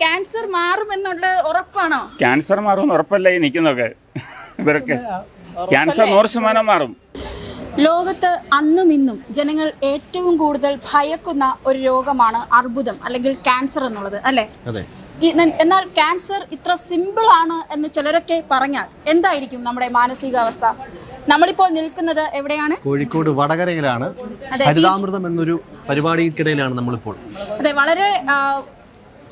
Cancer മാറുമെന്നുള്ള ഉറപ്പാണോ? Cancer മാറുമെന്ന് ഉറപ്പല്ല ഈ നിൽക്കുന്നൊക്കെ ഇവരൊക്കെ. ക്യാൻസർ നൂറ് ശതമാനം മാറും. ലോകത്ത് അന്നും ഇന്നും ജനങ്ങൾ ഏറ്റവും കൂടുതൽ ഭയക്കുന്ന ഒരു രോഗമാണ് അർബുദം അല്ലെങ്കിൽ ക്യാൻസർ എന്നുള്ളത് അല്ലെ? എന്നാൽ ക്യാൻസർ ഇത്ര സിമ്പിൾ ആണ് എന്ന് ചിലരൊക്കെ പറഞ്ഞാൽ എന്തായിരിക്കും നമ്മുടെ മാനസികാവസ്ഥ? നമ്മളിപ്പോൾ നിൽക്കുന്നത് എവിടെയാണ്? കോഴിക്കോട് വടകരയിലാണ്. അതെ, ഹരിതാമൃതം എന്നൊരു പരിപാടിക്കിടയിലാണ് നമ്മളിപ്പോൾ. അതെ വളരെ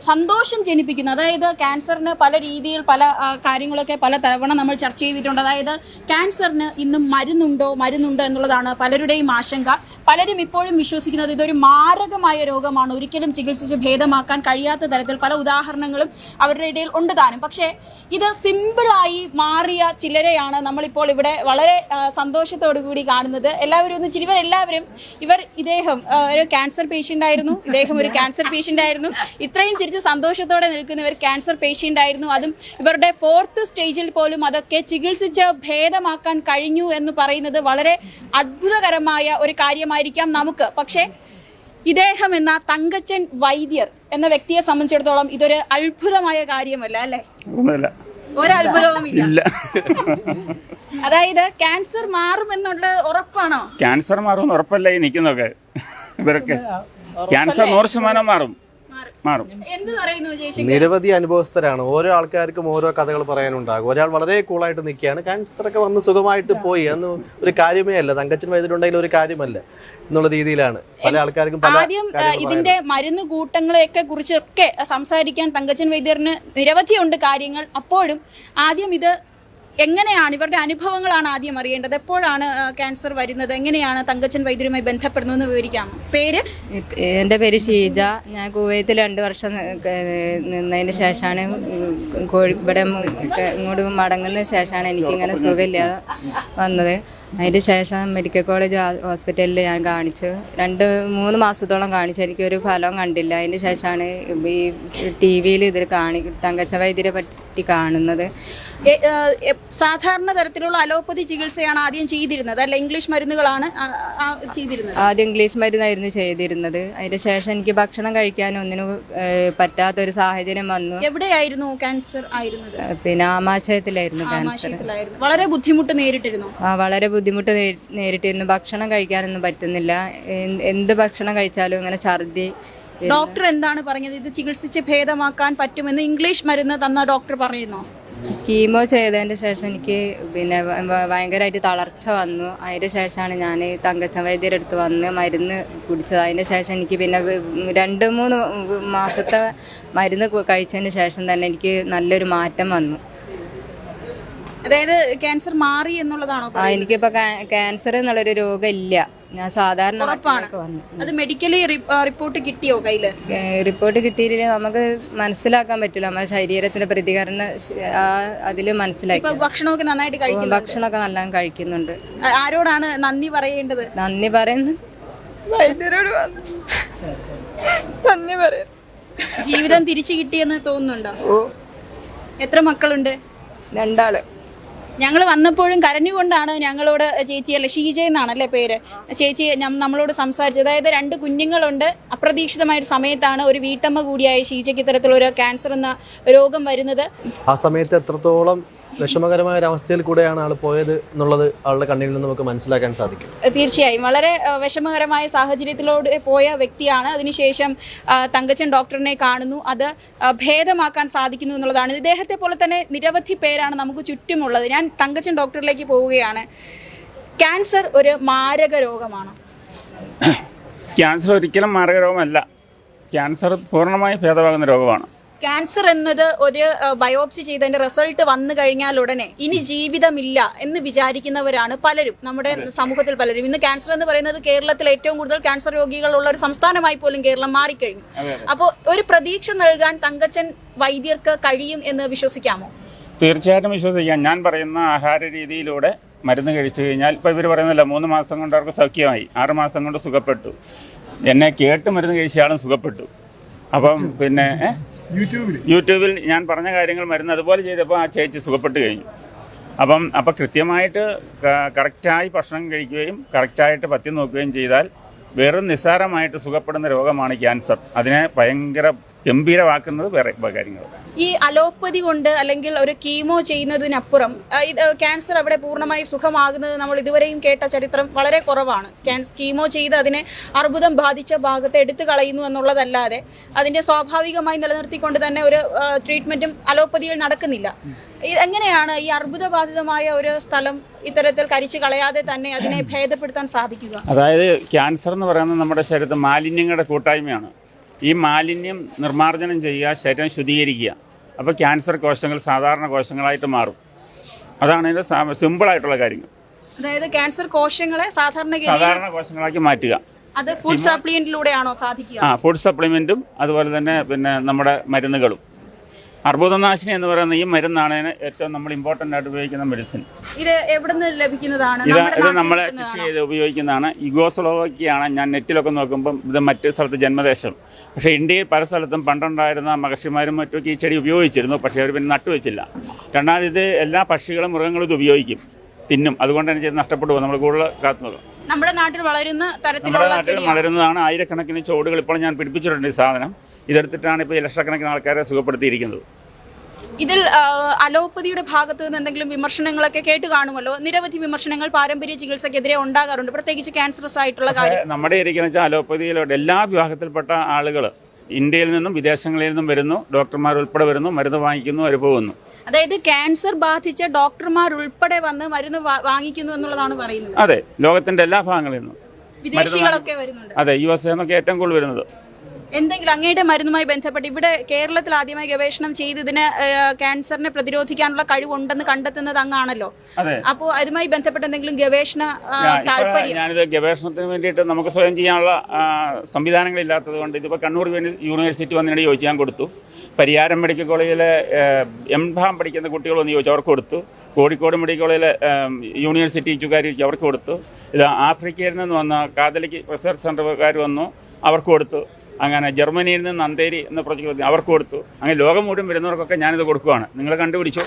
സന്തോഷം ജനിപ്പിക്കുന്നു. അതായത് ക്യാൻസറിന് പല രീതിയിൽ പല കാര്യങ്ങളൊക്കെ പല തവണ നമ്മൾ ചർച്ച ചെയ്തിട്ടുണ്ട്. അതായത് ക്യാൻസറിന് ഇന്നും മരുന്നുണ്ടോ മരുന്നുണ്ടോ എന്നുള്ളതാണ് പലരുടെയും ആശങ്ക. പലരും ഇപ്പോഴും വിശ്വസിക്കുന്നത് ഇതൊരു മാരകമായ രോഗമാണ്. ഒരിക്കലും ചികിത്സിച്ച് ഭേദമാക്കാൻ കഴിയാത്ത തരത്തിൽ പല ഉദാഹരണങ്ങളും അവരുടെ ഇടയിൽ ഉണ്ട് താനും. പക്ഷേ ഇത് സിമ്പിളായി മാറിയ ചിലരെയാണ് നമ്മളിപ്പോൾ ഇവിടെ വളരെ സന്തോഷത്തോടു കൂടി കാണുന്നത്. എല്ലാവരും ഒന്ന് ചിരിവർ ഇവരെല്ലാവരും ഇവർ ഇദ്ദേഹം ഒരു ക്യാൻസർ പേഷ്യന്റ് ആയിരുന്നു. ഇദ്ദേഹം ഒരു ക്യാൻസർ പേഷ്യന്റ് ആയിരുന്നു. ഇത്രയും ചിരിച്ച് സന്തോഷത്തോടെ നിൽക്കുന്നവർ ക്യാൻസർ പേഷ്യന്റ് ആയിരുന്നു. അതും ഇവരുടെ ഫോർത്ത് സ്റ്റേജിൽ പോലും അതൊക്കെ ചികിത്സിച്ച് ഭേദമാക്കാൻ കഴിഞ്ഞു എന്ന് പറയുന്നത് വളരെ അത്ഭുതകരമായ ഒരു കാര്യമായിരിക്കാം നമുക്ക്. പക്ഷേ ഇദ്ദേഹം എന്ന തങ്കച്ചൻ വൈദ്യർ എന്ന വ്യക്തിയെ സംബന്ധിച്ചിടത്തോളം ഇതൊരു അത്ഭുതമായ കാര്യമല്ല അല്ലേ? ഒന്നുമില്ല. ഒരത്ഭുതവും ഇല്ല. അതായത് ക്യാൻസർ മാറുമെന്നുള്ള ഉറപ്പാണോ? ക്യാൻസർ മാറുമെന്ന് ഉറപ്പല്ല ഈ നിൽക്കുന്നൊക്കെ ഇവരൊക്കെ. ക്യാൻസർ നൂറ് ശതമാനം മാറും. മാറും. എന്ത് പറയുന്നു ജയശങ്കർ നിരവധി അനുഭവസ്ഥരാണ്. ഓരോ ആൾക്കാർക്കും ഓരോ കഥകൾ പറയാനുണ്ടാകും. ഒരാൾ വളരെ കൂളായിട്ട് നിൽക്കുകയാണ്. ക്യാൻസറൊക്കെ വന്ന് സുഖമായിട്ട് പോയി. അന്ന് ഒരു കാര്യമേ അല്ല. തങ്കച്ചൻ വൈദ്യുണ്ടെങ്കിൽ ഒരു കാര്യമല്ല എന്നുള്ള രീതിയിലാണ്. പല ആൾക്കാർക്കും ആദ്യം ഇതിന്റെ മരുന്ന് കൂട്ടങ്ങളെയൊക്കെ കുറിച്ചൊക്കെ സംസാരിക്കാൻ തങ്കച്ചൻ വൈദ്യറിന് നിരവധിയുണ്ട് കാര്യങ്ങൾ. അപ്പോഴും ആദ്യം ഇത് എങ്ങനെയാണ് ഇവരുടെ അനുഭവങ്ങളാണ് ആദ്യം അറിയേണ്ടത്? എപ്പോഴാണ് ക്യാൻസർ വരുന്നത്? എങ്ങനെയാണ് തങ്കച്ചൻ വൈദ്യരുമായി ബന്ധപ്പെടുന്നതെന്ന് വിവരിക്കാം. പേര്? എന്റെ പേര് ഷീജ. ഞാൻ കുവൈത്തിൽ രണ്ട് വർഷം നിന്നതിന് ശേഷമാണ് ഇവിടെ ഇങ്ങോട്ട് മടങ്ങുന്നതിന് ശേഷമാണ് എനിക്കിങ്ങനെ സുഖമില്ലാതെ വന്നത്. അതിന് ശേഷം മെഡിക്കൽ കോളേജ് ഹോസ്പിറ്റലിൽ ഞാൻ കാണിച്ചു. രണ്ട് മൂന്ന് മാസത്തോളം കാണിച്ചു. എനിക്കൊരു ഫലം കണ്ടില്ല. അതിന് ശേഷമാണ് ഈ ടി വിയിൽ ഇതിൽ കാണി തങ്കച്ച വൈദ്യരെ പറ്റി കാണുന്നത്. സാധാരണ തരത്തിലുള്ള അലോപ്പതി ചികിത്സയാണ് ആദ്യം ചെയ്തിരുന്നത്? അല്ല ഇംഗ്ലീഷ് മരുന്നുകളാണ് ചെയ്തിരുന്നത്? ആദ്യം ഇംഗ്ലീഷ് മരുന്നായിരുന്നു ചെയ്തിരുന്നത്. അതിന് ശേഷം എനിക്ക് ഭക്ഷണം കഴിക്കാൻ ഒന്നിനും പറ്റാത്ത ഒരു സാഹചര്യം വന്നു. എവിടെയായിരുന്നു ക്യാൻസർ ആയിരുന്നു പിന്നെ ആമാശയത്തിലായിരുന്നു ക്യാൻസർ. വളരെ ബുദ്ധിമുട്ട് നേരിട്ടിരുന്നു? ആ വളരെ ബുദ്ധിമുട്ട് നേ- നേരിട്ടിരുന്നു. ഭക്ഷണം കഴിക്കാനൊന്നും പറ്റുന്നില്ല. എന്ത് എന്ത് ഭക്ഷണം കഴിച്ചാലും ഇങ്ങനെ ഛർദി ഡോക്ടർ എന്താണ് പറഞ്ഞത്? ഇത് ചികിത്സിച്ച് ഭേദമാക്കാൻ പറ്റുമെന്ന് ഇംഗ്ലീഷ് മരുന്ന് തന്ന ഡോക്ടർ പറയുന്നു? കീമോ ചെയ്തതിന് ശേഷം എനിക്ക് പിന്നെ ഭയങ്കരമായിട്ട് തളർച്ച വന്നു. അതിന് ശേഷമാണ് ഞാൻ തങ്കച്ചൻ വൈദ്യരുടെ അടുത്ത് വന്ന് മരുന്ന് കുടിച്ചത്. അതിന് ശേഷം എനിക്ക് പിന്നെ രണ്ട് മൂന്ന് മാസത്തെ മരുന്ന് കഴിച്ചതിന് ശേഷം തന്നെ എനിക്ക് നല്ലൊരു മാറ്റം വന്നു. അതായത് ക്യാൻസർ മാറി എന്നുള്ളതാണോ ആ എനിക്കിപ്പോൾ ക്യാൻസർ എന്നുള്ളൊരു രോഗം ഇല്ല ഞാൻ സാധാരണ ഉറപ്പാണ്. വന്നു. അത് മെഡിക്കലി റിപ്പോർട്ട് കിട്ടിയോ കയ്യിൽ? റിപ്പോർട്ട് കിട്ടിയില്ലെങ്കിൽ നമുക്ക് മനസ്സിലാക്കാൻ പറ്റില്ല. നമ്മുടെ ശരീരത്തിന്റെ പ്രതികരണ അതിൽ മനസ്സിലാക്കി ഇപ്പൊ ഭക്ഷണമൊക്കെ നന്നായിട്ട് കഴിക്കും ഭക്ഷണമൊക്കെ നല്ലോണം കഴിക്കുന്നുണ്ട്. ആരോടാണ് നന്ദി പറയേണ്ടത്? നന്ദി പറയുന്നു. വൈദ്യരോട്. നന്ദി. പറയുന്നു ജീവിതം തിരിച്ചു കിട്ടിയെന്ന് തോന്നുന്നുണ്ടോ? ഓ. എത്ര മക്കളുണ്ട്? രണ്ടാൾ. ഞങ്ങൾ വന്നപ്പോഴും കരഞ്ഞുകൊണ്ടാണ് ഞങ്ങളോട് ചേച്ചി അല്ല ഷീജ എന്നാണല്ലേ പേര്. ചേച്ചി നമ്മളോട് സംസാരിച്ചത്. അതായത് രണ്ട് കുഞ്ഞുങ്ങളുണ്ട്. അപ്രതീക്ഷിതമായ ഒരു സമയത്താണ് ഒരു വീട്ടമ്മ കൂടിയായ ഷീജയ്ക്ക് ഇത്തരത്തിലൊരു ക്യാൻസർ എന്ന രോഗം വരുന്നത്. ആ സമയത്ത് എത്രത്തോളം വിഷമകരമായ ഒരു അവസ്ഥയിൽ കൂടെയാണ് ആൾ പോയത് എന്നുള്ളത് ആളുടെ കണ്ണിൽ നിന്ന് നമുക്ക് മനസ്സിലാക്കാൻ സാധിക്കും. തീർച്ചയായും. വളരെ വിഷമകരമായ സാഹചര്യത്തിലൂടെ പോയ വ്യക്തിയാണ്. അതിനുശേഷം തങ്കച്ചൻ ഡോക്ടറിനെ കാണുന്നു. അത് ഭേദമാക്കാൻ സാധിക്കുന്നു എന്നുള്ളതാണ്. ഇദ്ദേഹത്തെ പോലെ തന്നെ നിരവധി പേരാണ് നമുക്ക് ചുറ്റുമുള്ളത്. ഞാൻ തങ്കച്ചൻ ഡോക്ടറിലേക്ക് പോവുകയാണ്. ക്യാൻസർ ഒരു മാരക രോഗമാണ്? ക്യാൻസർ ഒരിക്കലും മാരക രോഗമല്ല. ക്യാൻസർ പൂർണമായി ഭേദമാകുന്ന രോഗമാണ്. ക്യാൻസർ എന്നത് ഒരു ബയോപ്സി ചെയ്തതിന്റെ റിസൾട്ട് വന്നു കഴിഞ്ഞാൽ ഉടനെ ഇനി ജീവിതമില്ല എന്ന് വിചാരിക്കുന്നവരാണ് പലരും. നമ്മുടെ സമൂഹത്തിൽ പലരും. ഇന്ന് ക്യാൻസർ എന്ന് പറയുന്നത് കേരളത്തിൽ ഏറ്റവും കൂടുതൽ ക്യാൻസർ രോഗികളുള്ള ഒരു സംസ്ഥാനമായി പോലും കേരളം മാറിക്കഴിഞ്ഞു. അപ്പോൾ ഒരു പ്രതീക്ഷ നൽകാൻ തങ്കച്ചൻ വൈദ്യർക്ക് കഴിയും എന്ന് വിശ്വസിക്കാമോ? തീർച്ചയായിട്ടും വിശ്വസിക്കാം. ഞാൻ പറയുന്ന ആഹാര രീതിയിലൂടെ മരുന്ന് കഴിച്ചു കഴിഞ്ഞാൽ ഇപ്പോൾ ഇവർ പറയുന്നില്ല മൂന്ന് മാസം കൊണ്ട് അവർക്ക് സൗഖ്യമായി. ആറ് മാസം കൊണ്ട് സുഖപ്പെട്ടു. എന്നെ കേട്ട് മരുന്ന് കഴിച്ചയാളും സുഖപ്പെട്ടു. അപ്പം പിന്നെ ഏ? യൂട്യൂബിൽ ഞാൻ പറഞ്ഞ കാര്യങ്ങൾ മരുന്ന് അതുപോലെ ചെയ്തപ്പോൾ ആ ചേച്ചി സുഖപ്പെട്ട് കഴിഞ്ഞു അപ്പം അപ്പം കൃത്യമായിട്ട് കറക്റ്റായി ഭക്ഷണം കഴിക്കുകയും കറക്റ്റായിട്ട് പത്തി നോക്കുകയും ചെയ്താൽ വെറും നിസ്സാരമായിട്ട് സുഖപ്പെടുന്ന രോഗമാണ് ക്യാൻസർ അതിനെ ഭയങ്കര ഗംഭീരമാക്കുന്നത് വേറെ കാര്യങ്ങൾ ഈ അലോപ്പതി കൊണ്ട് അല്ലെങ്കിൽ ഒരു കീമോ ചെയ്യുന്നതിനപ്പുറം ഇത് ക്യാൻസർ അവിടെ പൂർണമായി സുഖമാകുന്നത് നമ്മൾ ഇതുവരെയും കേട്ട ചരിത്രം വളരെ കുറവാണ്. ക്യാൻസർ കീമോ ചെയ്ത് അതിനെ അർബുദം ബാധിച്ച ഭാഗത്തെ എടുത്തു കളയുന്നു എന്നുള്ളതല്ലാതെ അതിന്റെ സ്വാഭാവികമായി നിലനിർത്തിക്കൊണ്ട് തന്നെ ഒരു ട്രീറ്റ്മെന്റും ട്രീറ്റ്മെന്റും അലോപ്പതിയിൽ നടക്കുന്നില്ല. എങ്ങനെയാണ് ഈ അർബുദബാധിതമായ ഒരു സ്ഥലം ഇത്തരത്തിൽ കരിച്ചു കളയാതെ തന്നെ അതിനെ ഭേദപ്പെടുത്താൻ സാധിക്കുക? അതായത് ക്യാൻസർ എന്ന് പറയുന്നത് നമ്മുടെ ശരീരത്തിൽ മാലിന്യങ്ങളുടെ കൂട്ടായ്മയാണ്. ഈ മാലിന്യം നിർമ്മാർജനം ചെയ്യുക ശരീരം ശുദ്ധീകരിക്കുക. അപ്പോൾ ക്യാൻസർ കോശങ്ങൾ സാധാരണ കോശങ്ങളായിട്ട് മാറും. അതാണ് ഇതിന്റെ സിമ്പിളായിട്ടുള്ള കാര്യങ്ങൾ. അതായത് ക്യാൻസർ കോശങ്ങളെ സാധാരണ സാധാരണ കോശങ്ങളാക്കി മാറ്റുക. അത് ഫുഡ് സപ്ലിമെന്റിലൂടെയാണോ സാധിക്കുക? ആ ഫുഡ് സപ്ലിമെന്റും അതുപോലെ തന്നെ പിന്നെ നമ്മുടെ മരുന്നുകളും. അർബുദനാശിനി എന്ന് പറയുന്ന ഈ മരുന്നാണ് ഏറ്റവും നമ്മൾ ഇമ്പോർട്ടന്റ് ആയിട്ട് ഉപയോഗിക്കുന്ന മെഡിസിൻ ഇത് എവിടുന്ന് ലഭിക്കുന്നതാണ്? ഇത് ഇത് നമ്മളെ? കൃഷി ചെയ്ത് ഉപയോഗിക്കുന്നതാണ്. ഇഗോസ്ലോവക്കിയാണ് ഞാൻ നെറ്റിലൊക്കെ നോക്കുമ്പം ഇത് മറ്റ് സ്ഥലത്ത് ജന്മദേശം. പക്ഷേ ഇന്ത്യയിൽ പല സ്ഥലത്തും പണ്ടുണ്ടായിരുന്ന മഹർഷിമാരും മറ്റുമൊക്കെ ഈ ചെടി ഉപയോഗിച്ചിരുന്നു പക്ഷേ അവർ പിന്നെ നട്ടുവെച്ചില്ല. രണ്ടാമത് ഇത് എല്ലാ പക്ഷികളും മൃഗങ്ങളും ഇത് ഉപയോഗിക്കും തിന്നും. അതുകൊണ്ട് തന്നെ ചെയ്ത് നഷ്ടപ്പെട്ടു പോകും. നമ്മൾ കൂടുതൽ കാത്തുന്നത് നമ്മുടെ നാട്ടിൽ വളരുന്ന നമ്മുടെ തരത്തിലുള്ള നാട്ടിൽ. വളരുന്നതാണ് ആയിരക്കണക്കിന് ചോടുകൾ ഇപ്പോൾ ഞാൻ പിടിപ്പിച്ചിട്ടുണ്ട് ഈ സാധനം. ഇതെടുത്തിട്ടാണ് ഇപ്പോൾ ലക്ഷക്കണക്കിന് ആൾക്കാരെ സുഖപ്പെടുത്തിയിരിക്കുന്നത്. ഇതിൽ അലോപ്പതിയുടെ ഭാഗത്ത് നിന്ന് എന്തെങ്കിലും വിമർശനങ്ങളൊക്കെ കേട്ട് കാണുമല്ലോ? നിരവധി വിമർശനങ്ങൾ പാരമ്പര്യ ചികിത്സക്കെതിരെ ഉണ്ടാകാറുണ്ട്. പ്രത്യേകിച്ച് ക്യാൻസറസ് ആയിട്ടുള്ള കാര്യം. നമ്മുടെ ഇരിക്കുന്ന വെച്ചാൽ അലോപ്പതിയിലോട്ട് എല്ലാ വിഭാഗത്തിൽപ്പെട്ട ആളുകൾ ഇന്ത്യയിൽ നിന്നും വിദേശങ്ങളിൽ നിന്നും വരുന്നു ഡോക്ടർമാർ ഉൾപ്പെടെ വരുന്നു മരുന്ന് വാങ്ങിക്കുന്നു അവർ പോകുന്നു. അതായത് ക്യാൻസർ ബാധിച്ച ഡോക്ടർമാർ ഉൾപ്പെടെ വന്ന് മരുന്ന് വാങ്ങിക്കുന്നു എന്നുള്ളതാണ് പറയുന്നത്. അതെ ലോകത്തിന്റെ എല്ലാ ഭാഗങ്ങളിൽ നിന്നും. വിദേശികളൊക്കെ വരുന്നുണ്ട്. അതെ യു എസ് എന്നൊക്കെ ഏറ്റവും കൂടുതൽ വരുന്നത്. എന്തെങ്കിലും അങ്ങയുടെ മരുന്നുമായി ബന്ധപ്പെട്ട് ഇവിടെ കേരളത്തിൽ ആദ്യമായി ഗവേഷണം ചെയ്ത് ഇതിന് ക്യാൻസറിനെ പ്രതിരോധിക്കാനുള്ള കഴിവുണ്ടെന്ന് കണ്ടെത്തുന്നത് അങ്ങാണല്ലോ. അപ്പോ അപ്പോൾ അതുമായി ബന്ധപ്പെട്ട് എന്തെങ്കിലും ഗവേഷണ താല്പര്യം? ഞാനിത് ഗവേഷണത്തിന് വേണ്ടിയിട്ട് നമുക്ക് സ്വയം ചെയ്യാനുള്ള സംവിധാനങ്ങൾ സംവിധാനങ്ങളില്ലാത്തത് കൊണ്ട് ഇതിപ്പോൾ കണ്ണൂർ യൂണിവേഴ്സിറ്റി വന്നിട്ട് ചോദിച്ചു ഞാൻ കൊടുത്തു. പരിയാരം മെഡിക്കൽ കോളേജിലെ എം ഭാം പഠിക്കുന്ന കുട്ടികൾ വന്ന് ചോദിച്ചു അവർക്ക് കൊടുത്തു. കോഴിക്കോട് മെഡിക്കൽ കോളേജിലെ യൂണിവേഴ്സിറ്റി ചുക്കാരി ചോദിച്ചു അവർക്ക് കൊടുത്തു. ഇത് ആഫ്രിക്കയിൽ നിന്ന് വന്ന കാതലിക് റിസർച്ച് സെന്ററുകാർ വന്നു അവർക്ക് കൊടുത്തു. അങ്ങനെ ജർമ്മനിയിൽ നിന്ന് നന്തേരി എന്ന പ്രൊജക്ട് അവർക്ക് കൊടുത്തു. അങ്ങനെ ലോകം മുഴുവൻ വരുന്നവർക്കൊക്കെ ഞാനിത് കൊടുക്കുവാണ്. നിങ്ങൾ കണ്ടുപിടിച്ചു?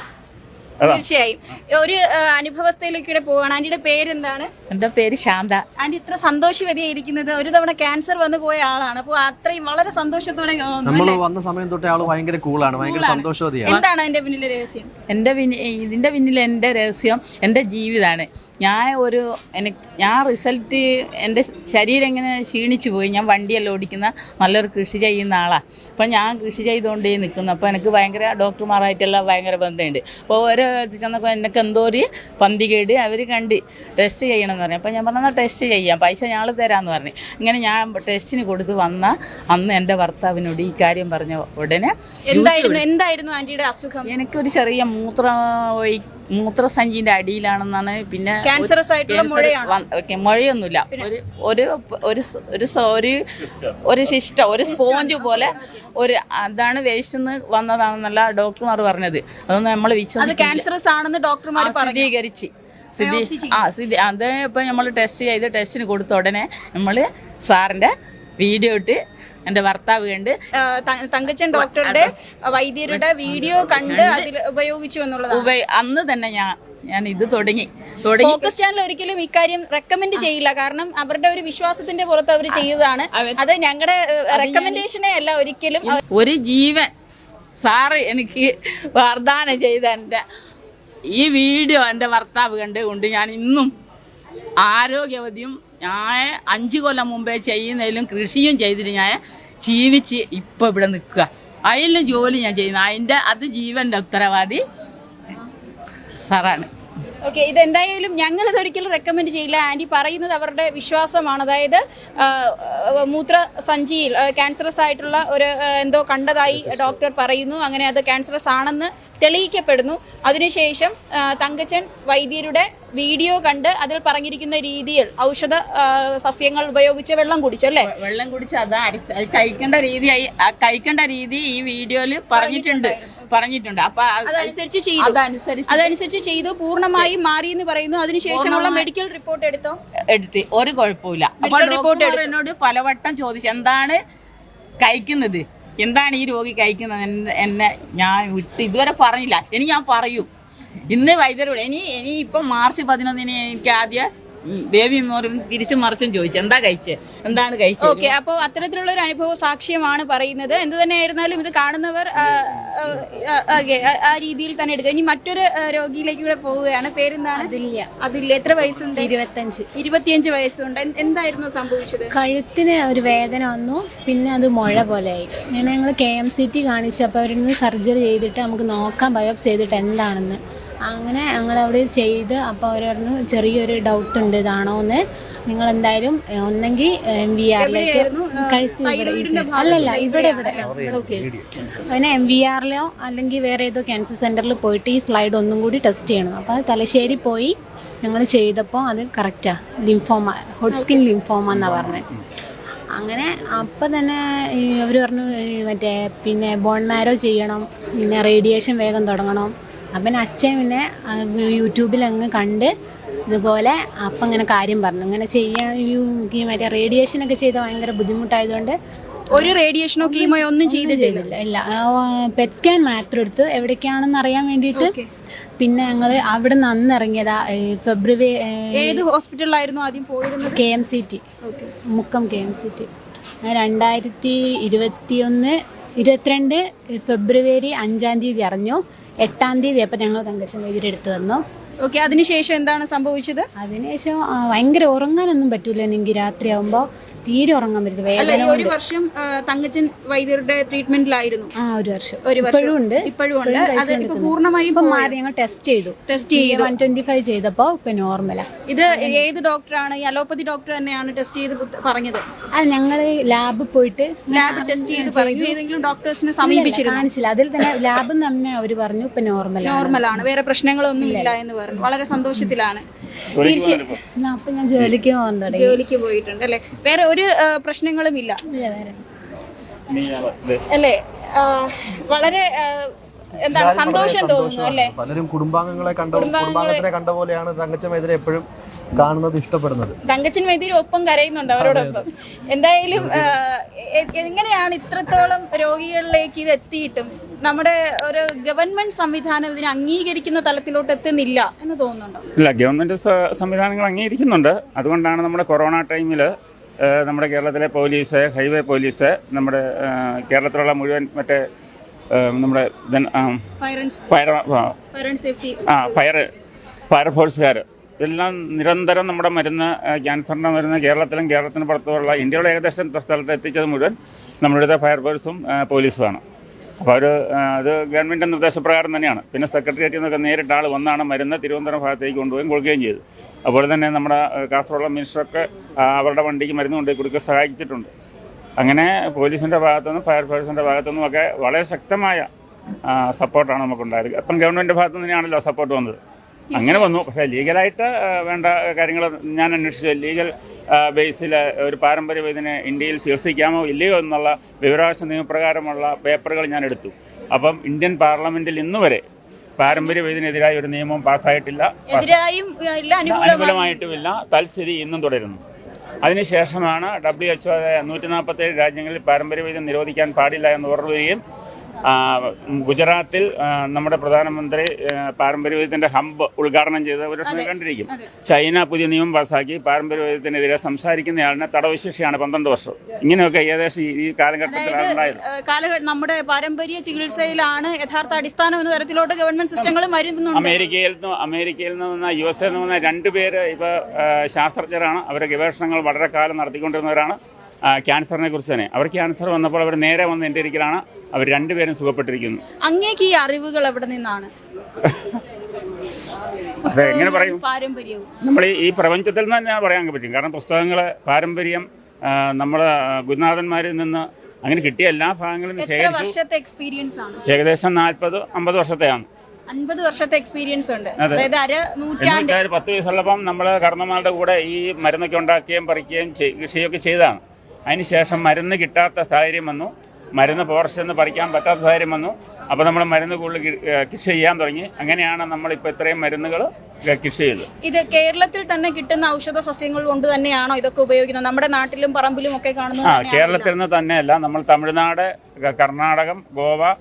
തീർച്ചയായും. ഒരു അനുഭവസ്ഥയിലേക്ക് അനുഭവസ്ഥയിലേക്കൂടെ പോവാണ്. ആന്റിയുടെ പേരെന്താണ്? എന്റെ പേര് ശാന്ത. ആന്റി ഇത്ര സന്തോഷവതിയായിരിക്കുന്നത്. ഒരു തവണ ക്യാൻസർ വന്നു പോയ ആളാണ്. അപ്പോൾ അത്രയും വളരെ സന്തോഷത്തോടെ നമ്മൾ വന്ന സമയം തൊട്ടേ ആൾ ഭയങ്കര കൂളാണ്. ഭയങ്കര സന്തോഷവതിയാണ്. എന്താണ് എന്റെ പിന്നിലെ രഹസ്യം? എന്റെ ഇതിന്റെ ഇതിന്റെ പിന്നിൽ എന്റെ രഹസ്യം എന്റെ ജീവിതമാണ് ഞാൻ ഒരു എനിക്ക് ഞാൻ റിസൾട്ട് എന്റെ ശരീരം എങ്ങനെ ക്ഷീണിച്ചു പോയി. ഞാൻ വണ്ടിയെല്ലാം ഓടിക്കുന്ന നല്ലൊരു കൃഷി ചെയ്യുന്ന ആളാണ് അപ്പം ഞാൻ കൃഷി ചെയ്തുകൊണ്ടേ നിൽക്കുന്നു. അപ്പോൾ എനിക്ക് ഭയങ്കര ഡോക്ടർമാരായിട്ടെല്ലാം ഭയങ്കര ബന്ധമുണ്ട്. അപ്പോൾ ഓരോ ചെന്നപ്പോൾ എനിക്ക് എന്തോ ഒരു പന്തികേട് അവർ കണ്ട് ടെസ്റ്റ് ചെയ്യണമെന്ന് പറഞ്ഞു. അപ്പോൾ ഞാൻ പറഞ്ഞാൽ ടെസ്റ്റ് ചെയ്യാം. പൈസ ഞങ്ങൾ തരാമെന്ന് പറഞ്ഞു. ഇങ്ങനെ ഞാൻ ടെസ്റ്റിന് കൊടുത്ത് വന്ന അന്ന് എന്റെ ഭർത്താവിനോട് ഈ കാര്യം പറഞ്ഞ ഉടനെ എന്തായിരുന്നു? എന്തായിരുന്നു ആന്റിയുടെ അസുഖം? എനിക്കൊരു ചെറിയ മൂത്ര മൂത്രസഞ്ചിന്റെ അടിയിലാണെന്നാണ് പിന്നെ Cancerous ആയിട്ടുള്ള മുഴയാണ്. ഓക്കേ, മുഴയൊന്നുമില്ല. ഒരു ഒരു ഒരു ഒരു ഒരു ശിഷ്ട ഒരു സ്പോഞ്ച് പോലെ ഒരു അതാണ് വേസ്റ്റ് വന്നതാണെന്നല്ല ഡോക്ടർമാർ പറഞ്ഞത്. അതൊന്നും നമ്മൾ ക്യാൻസറസ് ആണെന്ന് ഡോക്ടർമാർ സ്ഥിരീകരിച്ച് സ്ഥിതി ആ സ്ഥിതി അത് ഇപ്പം നമ്മൾ ടെസ്റ്റ് ചെയ്ത് ടെസ്റ്റിന് കൊടുത്ത ഉടനെ നമ്മൾ സാറിന്റെ വീഡിയോ ഇട്ട് എന്റെ ഭർത്താവ് കണ്ട് തങ്കച്ചൻ ഡോക്ടറുടെ വൈദ്യരുടെ വീഡിയോ കണ്ട് അതിൽ ഉപയോഗിച്ചു എന്നുള്ളതാണ്. ഉപ അന്ന് തന്നെ ഞാൻ ഞാൻ ഇത് തുടങ്ങി. തുടങ്ങി. ഫോക്കസ് ചാനൽ ഒരിക്കലും ഇക്കാര്യം റെക്കമെൻഡ് ചെയ്യില്ല. കാരണം അവരുടെ ഒരു വിശ്വാസത്തിന്റെ പുറത്ത് അവർ ചെയ്തതാണ്. അത് ഞങ്ങളുടെ റെക്കമെൻഡേഷനെ അല്ല ഒരിക്കലും. ഒരു ജീവൻ സാറ് എനിക്ക് വാഗ്ദാനം ചെയ്ത എന്റെ ഈ വീഡിയോ എന്റെ ഭർത്താവ് കണ്ടുകൊണ്ട് ഞാൻ ഇന്നും ആരോഗ്യവതിയും ഞാൻ അഞ്ച് കൊല്ലം മുമ്പേ ചെയ്യുന്നതിലും കൃഷിയും ചെയ്തിട്ട് ഞാൻ ജീവിച്ച് ഇപ്പം ഇവിടെ നിൽക്കുക. അതിലും ജോലി ഞാൻ ചെയ്യുന്നു. അതിന്റെ അത് ജീവന്റെ ഉത്തരവാദി സാറാണ്. ഓക്കെ ഇതെന്തായാലും ഞങ്ങൾ ഇതൊരിക്കലും റെക്കമെൻഡ് ചെയ്യില്ല. ആന്റി പറയുന്നത് അവരുടെ വിശ്വാസമാണ്. അതായത് മൂത്ര സഞ്ചിയിൽ ക്യാൻസറസ് ആയിട്ടുള്ള ഒരു എന്തോ കണ്ടതായി ഡോക്ടർ പറയുന്നു. അങ്ങനെ അത് ക്യാൻസറസ് ആണെന്ന് തെളിയിക്കപ്പെടുന്നു. അതിനുശേഷം തങ്കച്ചൻ വൈദ്യരുടെ വീഡിയോ കണ്ട് അതിൽ പറഞ്ഞിരിക്കുന്ന രീതിയിൽ ഔഷധ സസ്യങ്ങൾ ഉപയോഗിച്ച് വെള്ളം കുടിച്ചു അല്ലേ? വെള്ളം കുടിച്ച് അത് കഴിക്കേണ്ട രീതി കഴിക്കേണ്ട രീതി ഈ വീഡിയോയിൽ പറഞ്ഞിട്ടുണ്ട്. പറഞ്ഞിട്ടുണ്ട്. അപ്പൊ അതനുസരിച്ച് ചെയ്തു. അതനുസരിച്ച് അതനുസരിച്ച് ചെയ്തു. പൂർണമായി മാറി എന്ന് പറയുന്നു. അതിനുശേഷമുള്ള മെഡിക്കൽ റിപ്പോർട്ട് എടുത്തോ? എടുത്ത്. ഒരു കുഴപ്പമില്ല അപ്പൊ റിപ്പോർട്ട് എന്നോട് പലവട്ടം ചോദിച്ചു എന്താണ് കഴിക്കുന്നത്? എന്താണ് ഈ രോഗി കഴിക്കുന്നത്? എന്നെ- എന്നെ ഞാൻ വിട്ട് ഇതുവരെ പറഞ്ഞില്ല. ഇനി ഞാൻ പറയും. ഇന്ന് വൈദ്യരോട് ഇനി ഇനി ഇപ്പം മാർച്ച് പതിനൊന്നിന് എനിക്ക് ആദ്യം ബേബി മോറും തിരിച്ചും മറിച്ചും ചോദിച്ചു. എന്താ കഴിച്ചേ? എന്താണ് കഴിച്ചത്? ഓക്കെ അപ്പോൾ അത്തരത്തിലുള്ള ഒരു അനുഭവ സാക്ഷ്യമാണ് പറയുന്നത്. എന്ത് തന്നെയായിരുന്നാലും ഇത് കാണുന്നവർ ആ, രീതിയിൽ തന്നെ എടുക്കുക. ഇനി മറ്റൊരു രോഗിയിലേക്ക് കൂടെ പോവുകയാണ്. പേരെന്താണ്? അതില്ല അതില്ല എത്ര വയസ്സുണ്ട്? ഇരുപത്തഞ്ച്. ഇരുപത്തിയഞ്ച് വയസ്സുണ്ട്. എന്ത്- എന്തായിരുന്നു സംഭവിച്ചത്? കഴുത്തിന് ഒരു വേദന വന്നു. പിന്നെ അത് മുഴ പോലെയായി ഞാൻ ഞങ്ങൾ കെ എം സി ടി കാണിച്ചു. അപ്പോൾ അവരിന്ന് സർജറി ചെയ്തിട്ട് നമുക്ക് നോക്കാം. ബയോപ്സ് ചെയ്തിട്ട് എന്താണെന്ന്. അങ്ങനെ ഞങ്ങൾ അവിടെ ചെയ്ത് അപ്പോൾ അവർ പറഞ്ഞു ചെറിയൊരു ഡൗട്ട് ഉണ്ട് ഇതാണോ എന്ന്. നിങ്ങൾ എന്തായാലും ഒന്നെങ്കിൽ എം വി ആറിലേക്ക് അല്ലല്ല ഇവിടെ ഇവിടെ. ഓക്കെ പിന്നെ എം വി ആറിലോ അല്ലെങ്കിൽ വേറെ ഏതോ ക്യാൻസർ സെന്ററിൽ പോയിട്ട് ഈ സ്ലൈഡ് ഒന്നും കൂടി ടെസ്റ്റ് ചെയ്യണം. അപ്പോൾ തലശ്ശേരി പോയി ഞങ്ങൾ ചെയ്തപ്പോൾ അത് കറക്റ്റാണ് ലിംഫോമ ഹോട്ട് സ്കിൻ ലിംഫോമ എന്നാണ് പറഞ്ഞത് അങ്ങനെ അപ്പം തന്നെ അവർ പറഞ്ഞു മറ്റേ പിന്നെ ബോൺ മാരോ ചെയ്യണം പിന്നെ റേഡിയേഷൻ വേഗം തുടങ്ങണം. അപ്പം അച്ഛൻ പിന്നെ യൂട്യൂബിൽ അങ്ങ് കണ്ട് ഇതുപോലെ അപ്പം ഇങ്ങനെ കാര്യം പറഞ്ഞു. ഇങ്ങനെ ചെയ്യാൻ ഈ മറ്റേ റേഡിയേഷനൊക്കെ ചെയ്ത് ഭയങ്കര ബുദ്ധിമുട്ടായതുകൊണ്ട് ഒരു റേഡിയേഷനോ കീമോയോ ഒന്നും ചെയ്തിട്ടില്ല. ചെയ്തില്ല. ഇല്ല. പെറ്റ് സ്കാൻ മാത്രം എടുത്തു എവിടേക്കാണെന്ന് അറിയാൻ വേണ്ടിയിട്ട് പിന്നെ ഞങ്ങൾ അവിടെ നിന്ന് അന്ന് ഇറങ്ങിയതാ ഫെബ്രുവരി ഏത് ഹോസ്പിറ്റലിലായിരുന്നു ആദ്യം പോയിരുന്നത്? K M C T. Mukkam K M C T. രണ്ടായിരത്തി ഇരുപത്തിയൊന്ന് ഇരുപത്തിരണ്ട് ഫെബ്രുവരി അഞ്ചാം തീയതി അറിഞ്ഞു. എട്ടാം തീയതി അപ്പം ഞങ്ങൾ തങ്കച്ചൻ വൈദ്യുതി വന്നു ഓക്കെ അതിനുശേഷം എന്താണ് സംഭവിച്ചത്? അതിനുശേഷം ഭയങ്കര ഉറങ്ങാനൊന്നും പറ്റൂല എനിക്ക് രാത്രിയാവുമ്പോൾ തീരെ ഉറങ്ങാൻ പറ്റില്ല വേദന ഒരു വർഷം തങ്കച്ചൻ വൈദ്യരുടെ ട്രീറ്റ്മെന്റിലായിരുന്നു ആ ഒരു വർഷം. ഒരു വർഷം. ഇപ്പോഴും ഉണ്ട്. ഇപ്പോഴും ഉണ്ട്. അത് ഇപ്പൊ. പൂർണമായും ഇപ്പം മാറി ഞങ്ങൾ ടെസ്റ്റ് ചെയ്തു. ടെസ്റ്റ് ചെയ്തു. വൺ ട്വന്റി ഫൈവ് ചെയ്തപ്പോൾ ഇപ്പൊ നോർമലാ ഇത് ഏത് ഡോക്ടറാണ് ഈ അലോപ്പതി ഡോക്ടർ തന്നെയാണ് ടെസ്റ്റ് ചെയ്ത് പറഞ്ഞത്. അത് ഞങ്ങൾ ലാബിൽ പോയിട്ട് ലാബ് ടെസ്റ്റ് ചെയ്ത് പറഞ്ഞു. ഏതെങ്കിലും ഡോക്ടേഴ്സിനെ സമീപിച്ചിരുന്നു? കാണിച്ചില്ല. അതിൽ തന്നെ ലാബ് തന്നെ അവർ പറഞ്ഞു ഇപ്പൊ നോർമലാണ് നോർമലാണ് വേറെ പ്രശ്നങ്ങളൊന്നും ഇല്ല എന്ന് പറഞ്ഞു. വളരെ സന്തോഷത്തിലാണ്. അപ്പൊ ഞാൻ ജോലിക്ക് പോകാൻ തുടങ്ങി. ജോലിക്ക് പോയിട്ടുണ്ട് അല്ലെ? വേറെ ഒരു പ്രശ്നങ്ങളും ഇല്ല. അല്ലേ? വളരെ എന്താണ് സന്തോഷം തോന്നുന്നു അല്ലേ? പലരും കുടുംബാംഗങ്ങളെ കണ്ട കുടുംബാംഗത്തിനെ കണ്ട പോലെയാണ് തങ്കച്ചമെതിരെ എപ്പോഴും കാണുന്നത് ഇഷ്ടപ്പെടുന്നത്. തങ്കച്ചൻ വൈദ്യര് ഒപ്പം കരയുന്നുണ്ട് അവരോടൊപ്പം. എന്തായാലും എങ്ങനെയാണ് ഇത്രത്തോളം രോഗികളിലേക്ക് ഇത് എത്തിയിട്ടും? നമ്മുടെ ഒരു ഗവൺമെന്റ് സംവിധാനം ഇതിനെ അംഗീകരിക്കുന്ന തലത്തിലോട്ട് എത്തുന്നില്ല എന്ന് തോന്നുന്നുണ്ടോ? ഇല്ല ഗവൺമെന്റ് സംവിധാനങ്ങൾ അംഗീകരിക്കുന്നുണ്ട്. അതുകൊണ്ടാണ് നമ്മുടെ കൊറോണ ടൈമിൽ നമ്മുടെ കേരളത്തിലെ പോലീസ് ഹൈവേ പോലീസ് നമ്മുടെ കേരളത്തിലുള്ള മുഴുവൻ മറ്റേ നമ്മുടെ ഫയർ ഫയർ ഫയർഫോഴ്സുകാർ ഇതെല്ലാം നിരന്തരം നമ്മുടെ മരുന്ന് ക്യാൻസറിന്റെ മരുന്ന് കേരളത്തിലും കേരളത്തിന് പുറത്തുമുള്ള ഇന്ത്യയുടെ ഏകദേശം സ്ഥലത്ത് എത്തിച്ചത് മുഴുവൻ നമ്മുടെ ഫയർഫോഴ്സും പോലീസുമാണ്. അപ്പോൾ അവർ അത് ഗവൺമെന്റ് നിർദ്ദേശപ്രകാരം തന്നെയാണ്. പിന്നെ സെക്രട്ടേറിയറ്റിൽ നിന്നൊക്കെ നേരിട്ട് ആൾ വന്നാണ് മരുന്ന് തിരുവനന്തപുരം ഭാഗത്തേക്ക് കൊണ്ടുപോയി കൊടുക്കുകയും ചെയ്തു. അതുപോലെ തന്നെ നമ്മുടെ കാസർഗോഡ് മിനിസ്റ്ററൊക്കെ അവരുടെ വണ്ടിക്ക് മരുന്ന് കൊണ്ടുപോയി കൊടുക്കുക സഹായിച്ചിട്ടുണ്ട്. അങ്ങനെ പോലീസിന്റെ ഭാഗത്തുനിന്നും ഫയർഫോഴ്സിന്റെ ഭാഗത്തുനിന്നും ഒക്കെ വളരെ ശക്തമായ സപ്പോർട്ടാണ് നമുക്കുണ്ടായത്. അപ്പം ഗവൺമെന്റ് ഭാഗത്തു തന്നെയാണല്ലോ സപ്പോർട്ട് വന്നത്. അങ്ങനെ വന്നു. പക്ഷേ ലീഗലായിട്ട് വേണ്ട കാര്യങ്ങൾ ഞാൻ അന്വേഷിച്ചു. ലീഗൽ ബേസിൽ ഒരു പാരമ്പര്യ ഇതിനെ ഇന്ത്യയിൽ ചികിത്സിക്കാമോ ഇല്ലയോ എന്നുള്ള വിവരാവകാശ നിയമപ്രകാരമുള്ള പേപ്പറുകൾ ഞാൻ എടുത്തു. അപ്പം ഇന്ത്യൻ പാർലമെന്റിൽ ഇന്ന് വരെ പാരമ്പര്യ ഇതിനെതിരായ ഒരു നിയമം പാസ്സായിട്ടില്ല. അനുകൂലമായിട്ടുമില്ല. തൽസ്ഥിതി ഇന്നും തുടരുന്നു. അതിനുശേഷമാണ് ഡബ്ല്യു എച്ച് നൂറ്റി നാൽപ്പത്തേഴ് രാജ്യങ്ങളിൽ പാരമ്പര്യ പാരമ്പര്യവൈദ്യം നിരോധിക്കാൻ പാടില്ല എന്ന് ഓർഡർ ഗുജറാത്തിൽ നമ്മുടെ പ്രധാനമന്ത്രി ആ, ഹംബ് ഉദ്ഘാടനം ചെയ്ത ഒരു കണ്ടിരിക്കും. ചൈന പുതിയ നിയമം പാസ്സാക്കി പാരമ്പര്യവൈദ്യത്തിനെതിരെ സംസാരിക്കുന്നയാളിന് തടവ് ശിക്ഷയാണ് പന്ത്രണ്ട് വർഷം. ഇങ്ങനെയൊക്കെ ഏകദേശം ഈ- കാലഘട്ടത്തിലാണ് ഉണ്ടായത്. നമ്മുടെ പാരമ്പര്യ ചികിത്സയിലാണ് യഥാർത്ഥ അടിസ്ഥാനം എന്ന തരത്തിലോട്ട് ഗവൺമെന്റ് സിസ്റ്റങ്ങൾ വരുന്നുണ്ട്. അമേരിക്കയിൽ നിന്ന് അമേരിക്കയിൽ നിന്ന് വന്ന യു എസ് എ നിന്ന് വന്ന രണ്ടുപേര് ഇപ്പോൾ ശാസ്ത്രജ്ഞരാണ്. അവരുടെ ഗവേഷണങ്ങൾ വളരെ കാലം നടത്തിക്കൊണ്ടിരുന്നവരാണ്. ക്യാൻസറിനെ കുറിച്ച് തന്നെ. അവർ ക്യാൻസർ വന്നപ്പോൾ അവർ നേരെ വന്ന് എന്റെ ഇരിക്കലാണ്. അവർ രണ്ടുപേരും സുഖപ്പെട്ടിരിക്കുന്നു. അങ്ങേക്ക് ഈ അറിവുകൾ എവിടെ നിന്നാണ്? എങ്ങനെ പറയും? പാരമ്പര്യവും. നമ്മൾ ഈ- പ്രപഞ്ചത്തിൽ നിന്ന് തന്നെ പറയാൻ പറ്റും. കാരണം പുസ്തകങ്ങൾ പാരമ്പര്യം നമ്മുടെ ഗുരുനാഥന്മാരിൽ നിന്ന് അങ്ങനെ കിട്ടിയ എല്ലാ ഭാഗങ്ങളും വർഷത്തെ എക്സ്പീരിയൻസ് ആണ്? ഏകദേശം നാൽപ്പത് അമ്പത് വർഷത്തെയാണ്. അൻപത് വർഷത്തെ എക്സ്പീരിയൻസ് ഉണ്ട്. അതായത് അര നൂറ്റാണ്ട്. എന്നുവെച്ചാൽ പത്ത് വയസ്സുള്ളപ്പം നമ്മൾ കർണന്മാരുടെ കൂടെ ഈ മരുന്നൊക്കെ ഉണ്ടാക്കുകയും പറിക്കുകയും കൃഷിയൊക്കെ ചെയ്തതാണ്. അതിനുശേഷം മരുന്ന് കിട്ടാത്ത സാഹചര്യം വന്നു. മരുന്ന് പോർച്ചെന്ന് പറിക്കാൻ പറ്റാത്ത സാഹചര്യം വന്നു. അപ്പോൾ നമ്മൾ മരുന്ന് കൂടുതൽ കൃഷി ചെയ്യാൻ തുടങ്ങി. അങ്ങനെയാണ് നമ്മൾ ഇപ്പോൾ ഇത്രയും മരുന്നുകൾ കൃഷി ചെയ്തത്. ഇത് കേരളത്തിൽ തന്നെ കിട്ടുന്ന ഔഷധ സസ്യങ്ങൾ കൊണ്ട് തന്നെയാണോ ഇതൊക്കെ ഉപയോഗിക്കുന്നത്? നമ്മുടെ നാട്ടിലും പറമ്പിലും ഒക്കെ കാണുന്നത് ആ കേരളത്തിൽ നിന്ന് തന്നെയല്ല. നമ്മൾ തമിഴ്നാട് കർണാടകം ഗോവ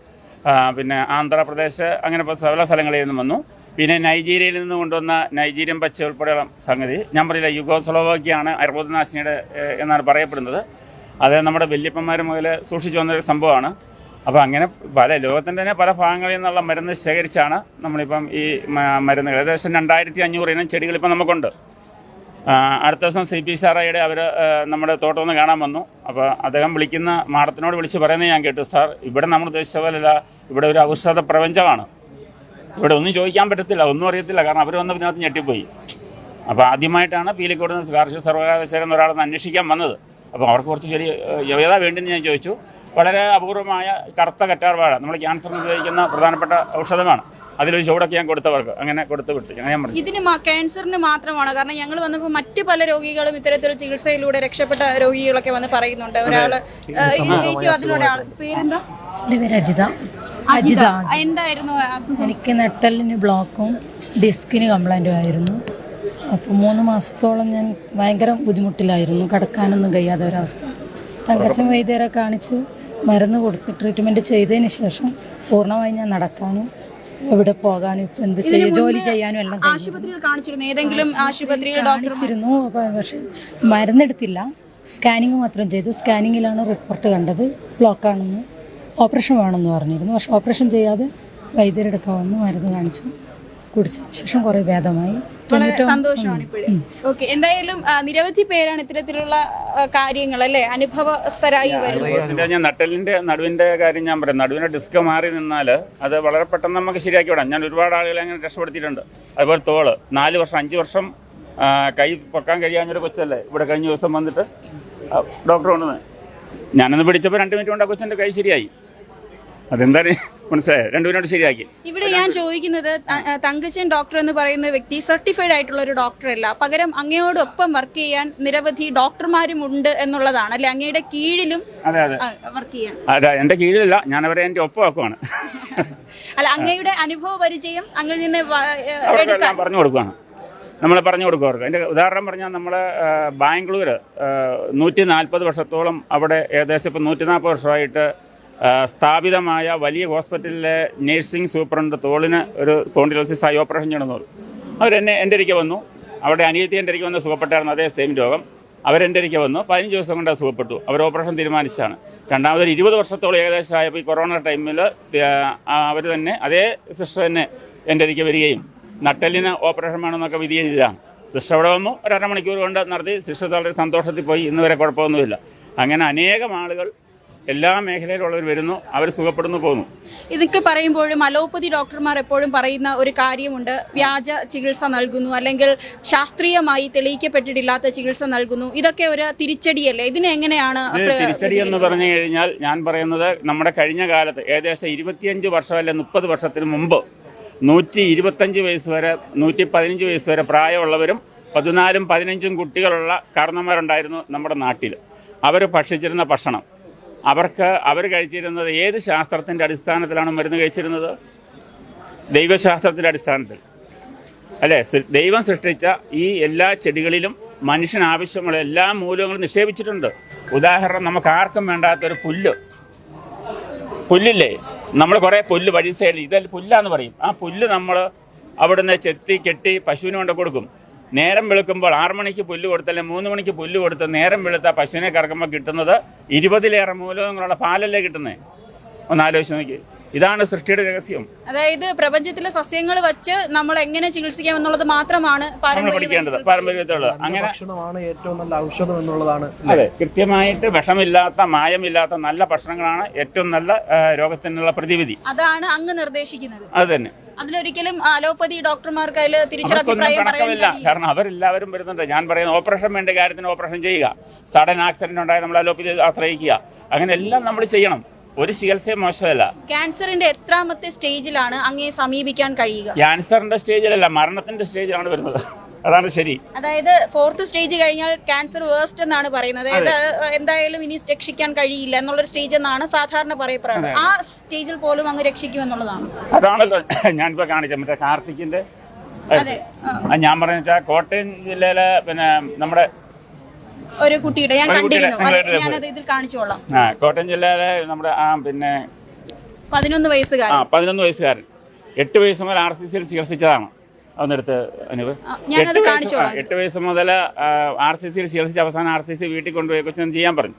പിന്നെ ആന്ധ്രാപ്രദേശ് അങ്ങനെ പല സ്ഥലങ്ങളിൽ നിന്ന് വന്നു. പിന്നെ നൈജീരിയയിൽ നിന്ന് കൊണ്ടുവന്ന നൈജീരിയൻ പച്ച ഉൾപ്പെടെയുള്ള സംഗതി. ഞാൻ പറയില്ല യുഗോസ്ലോവാക്കിയാണ് അർബുദനാശിനിയുടെ എന്നാണ് പറയപ്പെടുന്നത്. അത് നമ്മുടെ വല്യപ്പന്മാർ മുതൽ സൂക്ഷിച്ചു വന്നൊരു സംഭവമാണ്. അപ്പോൾ അങ്ങനെ പല ലോകത്തിന്റെ തന്നെ പല ഭാഗങ്ങളിൽ നിന്നുള്ള മരുന്ന് ശേഖരിച്ചാണ് നമ്മളിപ്പം ഈ മരുന്നുകൾ. ഏകദേശം രണ്ടായിരത്തി അഞ്ഞൂറ് ഇനം ചെടികൾ ഇപ്പം നമുക്കുണ്ട്. അടുത്ത ദിവസം സി പി സാറയുടെ അവർ നമ്മുടെ തോട്ടം ഒന്ന് കാണാൻ വന്നു. അപ്പോൾ അദ്ദേഹം വിളിക്കുന്ന മാഡത്തിനോട് വിളിച്ച് പറയുന്നത് ഞാൻ കേട്ടു. സാർ ഇവിടെ നമ്മൾ ഉദ്ദേശിച്ച പോലെയല്ല. ഇവിടെ ഒരു ഔഷധ പ്രപഞ്ചമാണ്. ഇവിടെ ഒന്നും ചോദിക്കാൻ പറ്റത്തില്ല ഒന്നും അറിയത്തില്ല കാരണം അവർ വന്ന ഇതിനകത്ത് ഞെട്ടിപ്പോയി. അപ്പോൾ ആദ്യമായിട്ടാണ് പീലിക്കോട് നിന്ന് കാർഷിക സർവകലാശാല ഒരാളെന്ന് അന്വേഷിക്കാൻ വന്നത്. അപ്പോൾ അവർക്ക് കുറച്ച് ചെറിയ യോഗ്യത വേണ്ടെന്ന് ഞാൻ ചോദിച്ചു. വളരെ അപൂർവമായ കറുത്ത കറ്റാർവാഴ നമ്മൾ ക്യാൻസറിന് ഉപയോഗിക്കുന്ന പ്രധാനപ്പെട്ട ഔഷധമാണ്. അതിലൊരു ചൂടൊക്കെ ഞാൻ കൊടുത്തവർക്ക്. അങ്ങനെ കൊടുത്ത് വിട്ടു. ഞാൻ പറഞ്ഞു. ഇതിന് ക്യാൻസറിന് മാത്രമാണ്. കാരണം ഞങ്ങൾ വന്നപ്പോൾ മറ്റു പല രോഗികളും ഇത്തരത്തിൽ ചികിത്സയിലൂടെ രക്ഷപ്പെട്ട രോഗികളൊക്കെ വന്ന് പറയുന്നുണ്ട്. ഒരാൾ ഈ ചേച്ചി അതിലൊരാൾ പേരെന്താ? എന്റെ പേര് അജിത. അജിത. ആ, എന്തായിരുന്നു എനിക്ക് നെട്ടലിന് ബ്ലോക്കും ഡിസ്കിന് കംപ്ലൈന്റും ആയിരുന്നു. അപ്പോൾ മൂന്ന് മാസത്തോളം ഞാൻ ഭയങ്കര ബുദ്ധിമുട്ടിലായിരുന്നു. കിടക്കാനൊന്നും കഴിയാത്ത ഒരവസ്ഥ. തങ്കച്ചൻ വൈദ്യരെ കാണിച്ച് മരുന്ന് കൊടുത്ത് ട്രീറ്റ്മെന്റ് ചെയ്തതിന് ശേഷം പൂർണമായി ഞാൻ നടക്കാനും എവിടെ പോകാനും ഇപ്പം എന്ത് ചെയ്യും? ജോലി ചെയ്യാനും എല്ലാം ആശുപത്രിയിൽ കാണിച്ചിരുന്നു. ഏതെങ്കിലും ആശുപത്രിയിൽ കാണിച്ചിരുന്നു. പക്ഷേ മരുന്നെടുത്തില്ല. സ്കാനിങ് മാത്രം ചെയ്തു. സ്കാനിങ്ങിലാണ് റിപ്പോർട്ട് കണ്ടത്. ബ്ലോക്കാണെന്ന് ഓപ്പറേഷൻ വേണമെന്ന് പറഞ്ഞിരുന്നു പക്ഷെ ഓപ്പറേഷൻ ചെയ്യാതെ വൈദ്യരെടുക്കാമെന്ന് മരുന്ന് കാണിച്ചു. കുടിച്ചതിന് ശേഷം കുറേ ഭേദമായി. വളരെ സന്തോഷമാണ് ഇപ്പോഴും. ഓക്കെ എന്തായാലും ആ, നിരവധി പേരാണ് ഇത്തരത്തിലുള്ള ആ, കാര്യങ്ങൾ അല്ലെ? അനുഭവസ്ഥരായി വരുന്നത്. ഇതിന്റെ ഞാൻ നട്ടലിന്റെ നടുവിന്റെ കാര്യം ഞാൻ പറയാം. നടുവിന്റെ ഡിസ്ക് മാറി നിന്നാൽ അത് വളരെ പെട്ടെന്ന് നമുക്ക് ശരിയാക്കി വിടാം. ഞാൻ ഒരുപാട് ആളുകളെ അങ്ങനെ രക്ഷപ്പെടുത്തിയിട്ടുണ്ട്. അതുപോലെ തോൾ നാല് വർഷം അഞ്ച് വർഷം ആ, കൈ പൊക്കാൻ കഴിയാഞ്ഞൊരു കൊച്ചല്ലേ? ഇവിടെ കഴിഞ്ഞ ദിവസം വന്നിട്ട് ആ, ഡോക്ടർ കൊണ്ടുവന്ന് ഞാനൊന്ന് പിടിച്ചപ്പോൾ രണ്ട് മിനിറ്റ് കൊണ്ട് ആ കൊച്ചിന്റെ കൈ ശരിയായി. അതെന്തായാലും മനസ്സിലായോ? രണ്ട് മിനിറ്റ് ശരിയാക്കി. ഇവിടെ ഞാൻ ചോദിക്കുന്നത് തങ്കച്ചൻ ഡോക്ടർ എന്ന് പറയുന്ന വ്യക്തി സർട്ടിഫൈഡ് ആയിട്ടുള്ള ഒരു ഡോക്ടർ അല്ല പകരം അങ്ങയോടൊപ്പം വർക്ക് ചെയ്യാൻ നിരവധി ഡോക്ടർമാരും ഉണ്ട് എന്നുള്ളതാണ്. അല്ലെ? അങ്ങയുടെ കീഴിലും അതെ അതെ. വർക്ക് ചെയ്യാൻ. അതെ എന്റെ കീഴിലല്ല ഞാൻ അവരെ ഒപ്പം ഒപ്പമാക്കുവാണ്. അല്ല അങ്ങയുടെ അനുഭവ പരിചയം അങ്ങിൽ നിന്ന് എടുക്കാൻ. പറഞ്ഞു കൊടുക്കുകയാണ് നമ്മൾ പറഞ്ഞു കൊടുക്കും അവർക്ക്. അതിന്റെ ഉദാഹരണം പറഞ്ഞാൽ നമ്മൾ ബാംഗ്ലൂർ നൂറ്റി നാൽപ്പത് വർഷത്തോളം അവിടെ ഏകദേശം ഇപ്പം നൂറ്റി നാൽപ്പത് വർഷമായിട്ട് സ്ഥാപിതമായ വലിയ ഹോസ്പിറ്റലിലെ നേഴ്സിംഗ് സൂപ്രണ്ട് തോളിന് ഒരു കോണ്ടിലോസിസ് ആയി ഓപ്പറേഷൻ ചെയ്യണമെന്ന് പറഞ്ഞു. അവരെന്നെ എന്റെ ഇരിക്കെ വന്നു. അവിടെ അനിയത്തി എന്റെ ഇരിക്കെ വന്ന് സുഖപ്പെട്ടായിരുന്നു അതേ സെയിം രോഗം. അവരെന്റെ ഇരിക്കെ വന്നു. പതിനഞ്ച് ദിവസം കൊണ്ട് സുഖപ്പെട്ടു. അവർ ഓപ്പറേഷൻ തീരുമാനിച്ചാണ്. രണ്ടാമത് ഇരുപത് വർഷത്തോളം ഏകദേശം ആയപ്പോൾ ഈ കൊറോണ ടൈമിൽ അവർ തന്നെ അതേ സിസ്റ്റർ തന്നെ എന്റെ ഇരിക്കെ വരികയും നട്ടലിന് ഓപ്പറേഷൻ വേണമെന്നൊക്കെ വിധി ചെയ്തതാണ് സിസ്റ്റർ അവിടെ വന്നു. ഒരു അരമണിക്കൂർ കൊണ്ട് നടത്തി. സിസ്റ്റർ വളരെ സന്തോഷത്തിൽ പോയി. ഇന്ന് വരെ കുഴപ്പമൊന്നുമില്ല. അങ്ങനെ അനേകം ആളുകൾ എല്ലാ മേഖലയിലുള്ളവർ വരുന്നു അവർ സുഖപ്പെടുന്നു പോകുന്നു. ഇതൊക്കെ പറയുമ്പോഴും അലോപ്പതി ഡോക്ടർമാർ എപ്പോഴും പറയുന്ന ഒരു കാര്യമുണ്ട്. വ്യാജ ചികിത്സ നൽകുന്നു അല്ലെങ്കിൽ ശാസ്ത്രീയമായി തെളിയിക്കപ്പെട്ടിട്ടില്ലാത്ത ചികിത്സ നൽകുന്നു. ഇതൊക്കെ ഒരു തിരിച്ചടിയല്ലേ? ഇതിനെ എങ്ങനെയാണ് തിരിച്ചടി എന്ന് പറഞ്ഞു കഴിഞ്ഞാൽ ഞാൻ പറയുന്നത് നമ്മുടെ കഴിഞ്ഞ കാലത്ത് ഏകദേശം ഇരുപത്തിയഞ്ച് വർഷം അല്ലെ മുപ്പത് വർഷത്തിന് മുമ്പ് നൂറ്റി ഇരുപത്തഞ്ച് വയസ്സ് വരെ നൂറ്റി പതിനഞ്ച് വയസ്സ് വരെ പ്രായമുള്ളവരും പതിനാലും പതിനഞ്ചും കുട്ടികളുള്ള കാരണന്മാരുണ്ടായിരുന്നു നമ്മുടെ നാട്ടിൽ അവർ ഭക്ഷിച്ചിരുന്ന ഭക്ഷണം. അവർക്ക് അവർ കഴിച്ചിരുന്നത് ഏത് ശാസ്ത്രത്തിന്റെ അടിസ്ഥാനത്തിലാണ് മരുന്ന് കഴിച്ചിരുന്നത്? ദൈവശാസ്ത്രത്തിന്റെ അടിസ്ഥാനത്തിൽ. അല്ലേ? ദൈവം സൃഷ്ടിച്ച ഈ എല്ലാ ചെടികളിലും മനുഷ്യന് ആവശ്യമുള്ള എല്ലാ മൂല്യങ്ങളും നിക്ഷേപിച്ചിട്ടുണ്ട്. ഉദാഹരണം നമുക്ക് ആർക്കും വേണ്ടാത്തൊരു പുല്ല്. പുല്ലില്ലേ? നമ്മൾ കുറേ പുല്ല് വഴി സൈഡിൽ ഇതെല്ലാം പുല്ലാന്ന് പറയും. ആ പുല്ല് നമ്മൾ അവിടുന്ന് ചെത്തി കെട്ടി പശുവിന് കൊണ്ട് കൊടുക്കും. നേരം വെളുക്കുമ്പോൾ ആറു മണിക്ക് പുല്ല് കൊടുത്തല്ലേ മൂന്ന് മണിക്ക് പുല്ല് കൊടുത്ത് നേരം വെളുത്ത പശുവിനെ കറക്കുമ്പോൾ കിട്ടുന്നത് ഇരുപതിലേറെ മൂലകങ്ങളുള്ള പാലല്ലേ കിട്ടുന്നത് ഒന്ന് ആലോചിച്ച് നോക്കി. ഇതാണ് സൃഷ്ടിയുടെ രഹസ്യം. അതായത് പ്രപഞ്ചത്തിലെ സസ്യങ്ങൾ വെച്ച് നമ്മൾ എങ്ങനെ ചികിത്സിക്കാം എന്നുള്ളത് മാത്രമാണ് പഠിക്കേണ്ടത് പാരമ്പര്യത്തിലുള്ളത് അങ്ങനെ ഭക്ഷണമാണ് ഏറ്റവും നല്ല ഔഷധം എന്നുള്ളതാണ് അതെ കൃത്യമായിട്ട് വിഷമില്ലാത്ത മായമില്ലാത്ത നല്ല ഭക്ഷണങ്ങളാണ് ഏറ്റവും നല്ല രോഗത്തിനുള്ള പ്രതിവിധി. അതാണ് അങ്ങ് നിർദ്ദേശിക്കുന്നത്. അത് തന്നെ. അതിലൊരിക്കലും അലോപ്പതി ഡോക്ടർമാർക്ക് അതിൽ തിരിച്ചഭിപ്രായം കാരണം അവരെല്ലാവരും വരുന്നുണ്ട്. ഞാൻ പറയുന്ന ഓപ്പറേഷൻ വേണ്ട കാര്യത്തിന് ഓപ്പറേഷൻ ചെയ്യുക. സഡൻ ആക്സിഡന്റ് ഉണ്ടായ നമ്മൾ അലോപ്പതി ആശ്രയിക്കുക. അങ്ങനെ എല്ലാം നമ്മൾ ചെയ്യണം. ഒരു ചികിത്സയും മോശമല്ല. ക്യാൻസറിന്റെ എത്രാമത്തെ സ്റ്റേജിലാണ് അങ്ങേ സമീപിക്കാൻ കഴിയുക? ക്യാൻസറിന്റെ സ്റ്റേജിലല്ല മരണത്തിന്റെ സ്റ്റേജിലാണ് വരുന്നത്. അതാണ് ശരി. അതായത് ഫോർത്ത് സ്റ്റേജ് കഴിഞ്ഞാൽ ക്യാൻസർ വേസ്റ്റ് എന്നാണ് പറയുന്നത്. അതായത് എന്തായാലും ഇനി രക്ഷിക്കാൻ കഴിയില്ല എന്നുള്ളൊരു സ്റ്റേജ് എന്നാണ് സാധാരണ പറയപ്പെടുന്നത് ആ സ്റ്റേജിൽ പോലും അങ്ങ് രക്ഷിക്കും എന്നുള്ളതാണ്. അതാണല്ലോ ഞാനിപ്പോ കാണിച്ച മറ്റേ കാർത്തിക്കിന്റെ ഞാൻ പറഞ്ഞ വെച്ചാൽ കോട്ടയം ജില്ലയിലെ പിന്നെ നമ്മുടെ ഒരു കുട്ടിയുടെ ഞാൻ കണ്ടിരുന്നു. ഞാനത് ഇതിൽ കാണിച്ചോളാം. ആ കോട്ടയം ജില്ലയിലെ നമ്മുടെ ആ പിന്നെ പതിനൊന്ന് ആ വയസ്സുകാരൻ പതിനൊന്ന് വയസ്സുകാരൻ. എട്ട് വയസ്സ് മുതൽ ആർ സി സിയിൽ ചികിത്സിച്ചതാണ്. അതൊന്നെടുത്ത് അനുവ് എട്ട് വയസ്സ് ആ, എട്ട് വയസ്സ് മുതൽ ആർ സി സിയിൽ ചികിത്സിച്ച് അവസാനം ആർ സി സി വീട്ടിൽ കൊണ്ടുപോയി കൊച്ചൊന്നും ചെയ്യാൻ പറഞ്ഞു.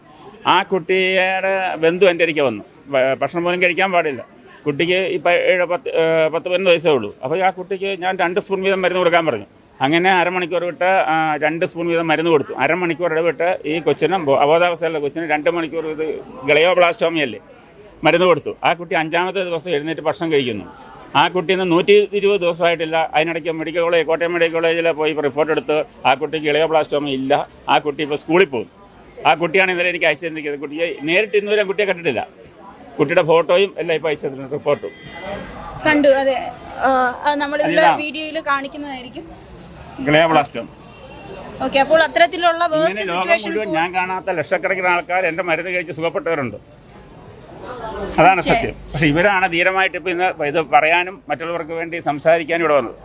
ആ കുട്ടിയുടെ ബന്ധു എന്റെ അരികെ വന്നു. ഭ- ഭക്ഷണം പോലും കഴിക്കാൻ പാടില്ല. കുട്ടിക്ക് ഇപ്പം ഏഴ് പത്ത് ഏ, പത്ത് പതിനൊന്ന് വയസ്സേ ഉള്ളൂ. അപ്പോൾ ആ കുട്ടിക്ക് ഞാൻ രണ്ട് സ്പൂൺ വീതം മരുന്ന് കൊടുക്കാൻ പറഞ്ഞു. അങ്ങനെ അരമണിക്കൂർ വിട്ട് ആ, രണ്ട് സ്പൂൺ വീതം മരുന്ന് കൊടുത്തു. അരമണിക്കൂർ ഇടവിട്ട് ഈ കൊച്ചിന് ബോ- അബോധാവസ്ഥയുള്ള കൊച്ചിന് രണ്ട് മണിക്കൂർ ഇത് ഗ്ലയോബ്ലാസ്റ്റോമിയല്ലേ മരുന്ന് കൊടുത്തു. ആ കുട്ടി അഞ്ചാമത്തെ ദിവസം എഴുന്നേറ്റ് ഭക്ഷണം കഴിക്കുന്നു. ആ കുട്ടി ഇന്ന് നൂറ്റി ഇരുപത് ദിവസമായിട്ടില്ല. അതിനിടയ്ക്ക് മെഡിക്കൽ കോളേജ് കോട്ടയം മെഡിക്കൽ കോളേജിൽ പോയി റിപ്പോർട്ട് എടുത്ത് ആ കുട്ടിക്ക് ഇളയോപ്ലാസ്റ്റോമ ഇല്ല. ആ കുട്ടി ഇപ്പോൾ സ്കൂളിൽ പോകും ആ കുട്ടിയാണ് ഇന്നലെ എനിക്ക് അയച്ചു തന്നിരിക്കുന്നത്. കുട്ടിയെ നേരിട്ട് ഇന്നുവരെ കുട്ടിയെ കണ്ടിട്ടില്ല. കുട്ടിയുടെ ഫോട്ടോയും എല്ലാം ഇപ്പോൾ അയച്ചു തന്നിട്ടുണ്ട് റിപ്പോർട്ടും കണ്ടു അതെ. നമ്മൾ. വീഡിയോയിൽ കാണിക്കുന്നതായിരിക്കും. ഓക്കെ അപ്പോൾ അത്തരത്തിലുള്ള ഞാൻ കാണാത്ത ലക്ഷക്കണക്കിന് ആൾക്കാർ എന്റെ മരുന്ന് കഴിച്ച് സുഖപ്പെട്ടവരുണ്ട്. അതാണ് സത്യം. പക്ഷെ ഇവരാണ് ധീരമായിട്ട് ഇപ്പം ഇന്ന് ഇത് പറയാനും മറ്റുള്ളവർക്ക് വേണ്ടി സംസാരിക്കാനും ഇവിടെ വന്നത്.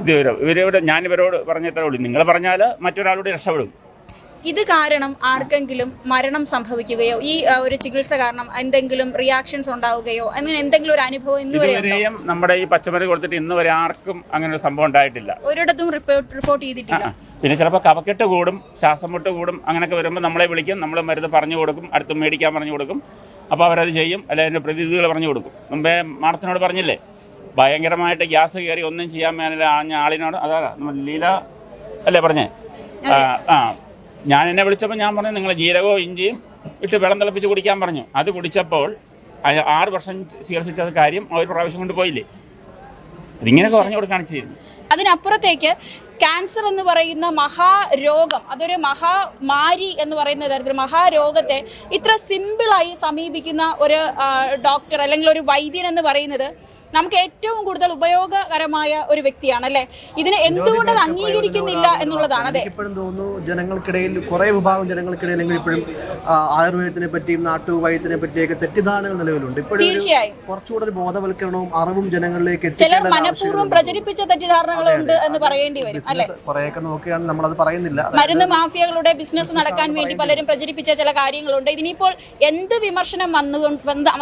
ഇത് ഇവർ ഇവരോട് ഞാൻ ഇവരോട് പറഞ്ഞത്രേ ഉള്ളൂ. നിങ്ങൾ പറഞ്ഞാൽ മറ്റൊരാളോട് രക്ഷപ്പെടും. ഇത് കാരണം ആർക്കെങ്കിലും മരണം സംഭവിക്കുകയോ ഈ ഒരു ചികിത്സ കാരണം എന്തെങ്കിലും റിയാക്ഷൻസ് ഉണ്ടാവുകയോ അങ്ങനെ എന്തെങ്കിലും ഒരു അനുഭവം ഇന്ന് വരെ നമ്മുടെ ഈ പച്ചമരുന്ന് കൊടുത്തിട്ട് ഇന്ന് വരെ ആർക്കും അങ്ങനെ ഒരു സംഭവം ഉണ്ടായിട്ടില്ല. ഒരിടത്തും റിപ്പോർട്ട് റിപ്പോർട്ട് ചെയ്തിട്ടില്ല. പിന്നെ ചിലപ്പോൾ കവക്കെട്ട് കൂടും ശ്വാസം മുട്ട് കൂടും അങ്ങനെയൊക്കെ വരുമ്പോൾ നമ്മളെ വിളിക്കും നമ്മൾ മരുന്ന് പറഞ്ഞു കൊടുക്കും അടുത്ത് മേടിക്കാൻ പറഞ്ഞു കൊടുക്കും. അപ്പോൾ അവരത് ചെയ്യും അല്ലെങ്കിൽ അതിന്റെ പ്രതിനിധികൾ പറഞ്ഞു കൊടുക്കും. മുമ്പേ മാഡത്തിനോട് പറഞ്ഞില്ലേ ഭയങ്കരമായിട്ട് ഗ്യാസ് കയറി ഒന്നും ചെയ്യാൻ മേലെ ആളിനോട് അതാ ലീല അല്ലേ പറഞ്ഞേ? ആ ഞാൻ എന്നെ വിളിച്ചപ്പോൾ ഞാൻ പറഞ്ഞു നിങ്ങൾ ജീരകവും ഇഞ്ചിയും ഇട്ട് വെള്ളം തിളപ്പിച്ച് കുടിക്കാൻ പറഞ്ഞു. അത് കുടിച്ചപ്പോൾ ആറ് വർഷം ചികിത്സിച്ചത് കാര്യം ഒരു പ്രാവശ്യം കൊണ്ട് പോയില്ലേ? ഇതിങ്ങനെയൊക്കെ പറഞ്ഞു കൊടുക്കുകയാണ് ചെയ്യുന്നത് അതിനപ്പുറത്തേക്ക് ക്യാൻസർ എന്ന് പറയുന്ന മഹാരോഗം അതൊരു മഹാമാരി എന്ന് പറയുന്ന തരത്തിൽ മഹാരോഗത്തെ ഇത്ര സിമ്പിളായി സമീപിക്കുന്ന ഒരു ഡോക്ടർ അല്ലെങ്കിൽ ഒരു വൈദ്യൻ എന്ന് പറയുന്നത് നമുക്ക് ഏറ്റവും കൂടുതൽ ഉപയോഗകരമായ ഒരു വ്യക്തിയാണ് അല്ലെ? ഇതിനെ എന്തുകൊണ്ട് അത് അംഗീകരിക്കുന്നില്ല എന്നുള്ളതാണ് അതെ. ഇപ്പോഴും തോന്നുന്നു ജനങ്ങൾക്കിടയിൽ കുറെ വിഭാഗം ജനങ്ങൾക്കിടയിൽ ഇപ്പോഴും ആയുർവേദത്തിനെ പറ്റിയും നാട്ടുവൈദ്യത്തിനെ പറ്റിയൊക്കെ തെറ്റിദ്ധാരണകൾ നിലവിലുണ്ട്. ഇപ്പോഴും തീർച്ചയായും. കുറച്ചുകൂടെ ഒരു ബോധവൽക്കരണവും അറിവും ജനങ്ങളിലേക്ക് ചിലർ മനഃപൂർവം. പ്രചരിപ്പിച്ച തെറ്റിദ്ധാരണകളുണ്ട് എന്ന് പറയേണ്ടി വരും അല്ലെ? കുറെയൊക്കെ നോക്കിയാണ് നമ്മളത് പറയുന്നില്ല. അതായത് മരുന്ന് മാഫിയകളുടെ ബിസിനസ് നടക്കാൻ വേണ്ടി പലരും പ്രചരിപ്പിച്ച ചില കാര്യങ്ങളുണ്ട്. ഇതിനിപ്പോൾ എന്ത് വിമർശനം വന്നു